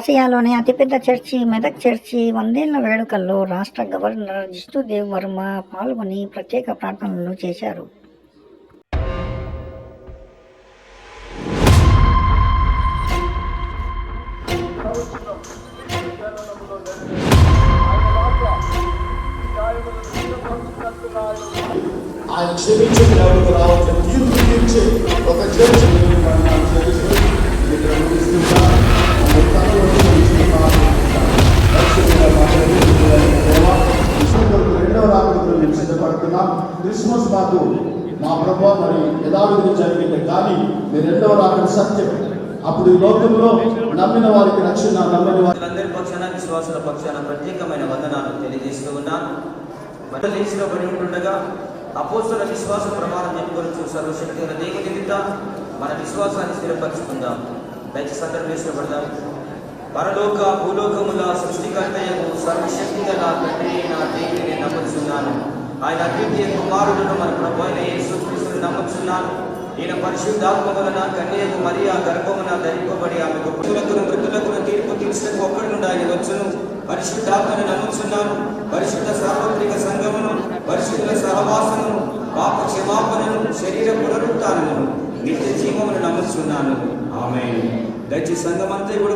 ఆసియాలోని అతిపెద్ద church Medak church వందేళ్ళ వేడుకల్లో రాష్ట్ర గవర్నర్ జిష్ణుదేవ్ వర్మ పాల్గొని ప్రత్యేక ప్రార్థనలు చేశారు. ఆయన ఒక జడ్జి క్రిస్మస్ మాకు మా ప్రభు మరి యథావిధిగా జరిగింది. కానీ మీ రెండవ రాకడ సత్యం. అప్పుడు ఈ లోకంలో నమ్మిన వారికి రక్షణ నమ్మని వారికి పక్షాన విశ్వాసుల పక్షాన ప్రత్యేకమైన వందనాలు తెలియజేస్తూ ఉన్నాను. బట్టలు లేచినబడి ఉంటుండగా అపోస్తుల విశ్వాస ప్రమాణం చెప్పుకొచ్చు సర్వశక్తి దేవుని నిమిత్త మన విశ్వాసాన్ని స్థిరపరుచుకుందాం. దయచి అందరూ వేసినపడదాం. పరలోక భూలోకముల సృష్టికర్తయకు సర్వశక్తి గల తండ్రి నా దేవుని ఆయన అద్వితీయ కుమారుడును మన ప్రభు అయిన యేసుక్రీస్తుని నమ్ముతున్నాను ఈయన పరిశుద్ధాత్మ వలన కన్యకు మరియా గర్భమున ధరింపబడి ఆమె పుట్టులకు మృతులకు తీర్పు తీర్చకు ఒక్కడి నుండి ఆయన వచ్చును. పరిశుద్ధాత్మను నమ్ముచున్నాను. పరిశుద్ధ సార్వత్రిక సంఘమును పరిశుద్ధుల సహవాసమును పాప క్షమాపణను శరీర పునరుత్థానమును నిత్య జీవమును నమ్ముచున్నాను. ఆమె దయచేసి సంఘం అంతా ఇప్పుడు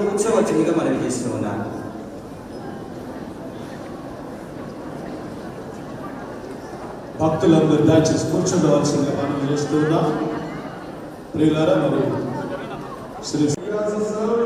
ఇక మనం చేస్తూ ఉన్నాను భక్తులందరూ దయచేసి కూర్చుండవలసిందిగా మనం చేస్తూ ఉన్నాం ప్రియులారా మరి శ్రీ He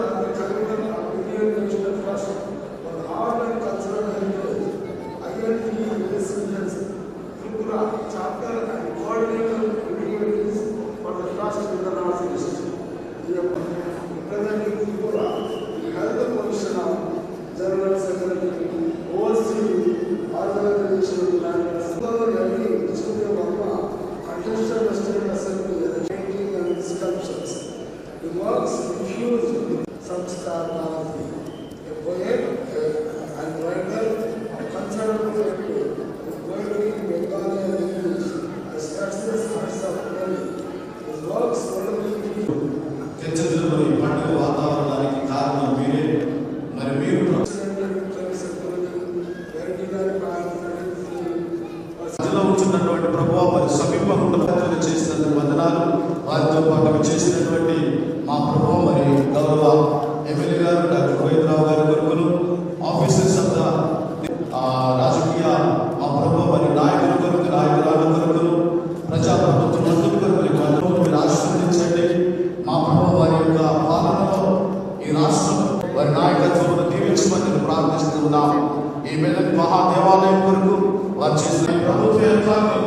చేసినందుకు వందనాలు వారితో పాటు చేసినటువంటి మా ప్రభావ ప్రార్థిస్తున్నాం ఈ మెదక్ మహా దేవాలయం కొరకు వారు చేసిన ప్రభుత్వ యంత్రాంగం